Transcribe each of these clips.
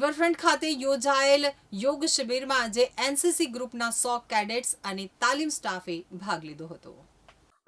Riverfront ખાતે યોજાયેલ યોગ શિબિરમાં આજે એનસીસી ગ્રુપના સો કેડેટ્સ અને તાલીમ સ્ટાફે ભાગ લીધો હતો.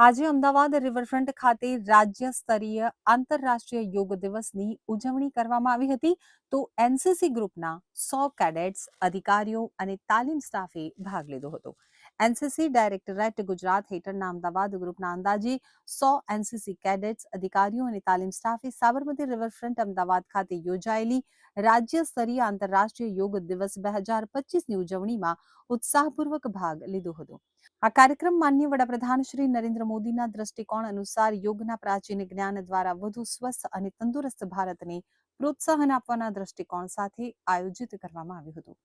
આજે અમદાવાદ રિવરફ્રન્ટ ખાતે રાજ્ય સ્તરીય આંતરરાષ્ટ્રીય યોગ દિવસની ઉજવણી કરવામાં આવી હતી. તો એનસીસી ગ્રુપના સો કેડેટ્સ, અધિકારીઓ અને તાલીમ સ્ટાફે ભાગ લીધો હતો. એનસીસી ડાયરેક્ટરેટ ગુજરાત હેઠળના અમદાવાદ ગ્રુપના અંદાજે સો એનસીસી કેડેટ્સ, અધિકારીઓ અને તાલીમ સ્ટાફે સાબરમતી રિવરફ્રન્ટ અમદાવાદ ખાતે યોજાયેલી રાજ્ય સ્તરીય આંતરરાષ્ટ્રીય યોગ દિવસ બે હજાર પચીસની ઉજવણીમાં ઉત્સાહપૂર્વક ભાગ લીધો હતો. આ કાર્યક્રમ માન્ય વડાપ્રધાન શ્રી નરેન્દ્ર મોદીના દ્રષ્ટિકોણ અનુસાર યોગના પ્રાચીન જ્ઞાન દ્વારા વધુ સ્વસ્થ અને તંદુરસ્ત ભારતને પ્રોત્સાહન આપવાના દ્રષ્ટિકોણ સાથે આયોજિત કરવામાં આવ્યું હતું.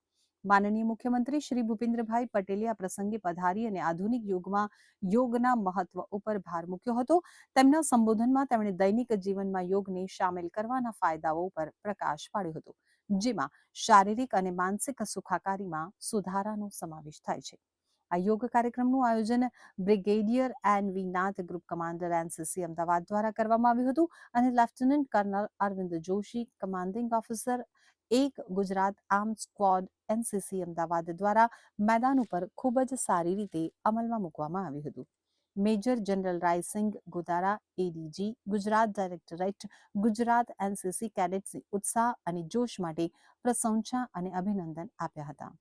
માનનીય મુખ્યમંત્રી શ્રી ભૂપેન્દ્રભાઈ પટેલે આ પ્રસંગે પધારી અને આધુનિક યુગમાં યોગના મહત્વ ઉપર ભાર મૂક્યો હતો. તેમના સંબોધનમાં તેમણે દૈનિક જીવનમાં યોગને સામેલ કરવાના ફાયદાઓ પર પ્રકાશ પાડ્યો હતો, જેમાં શારીરિક અને માનસિક સુખાકારીમાં સુધારાનો સમાવેશ થાય છે. આ યોગ કાર્યક્રમનું આયોજન brigadier N V Nath group commander NCC Ahmedabad દ્વારા કરવામાં આવ્યું હતું અને lieutenant colonel Arvind Joshi, commanding officer એક Gujarat arm squad NCC Ahmedabad દ્વારા મેદાન ઉપર ખૂબ જ સારી રીતે અમલમાં મૂકવામાં આવ્યું હતું. Major general Raisingh Godara ADG, Gujarat directorate, Gujarat NCC કેડેટ્સની ઉત્સાહ અને જોશ માટે પ્રશંસા અને અભિનંદન આપ્યા હતા.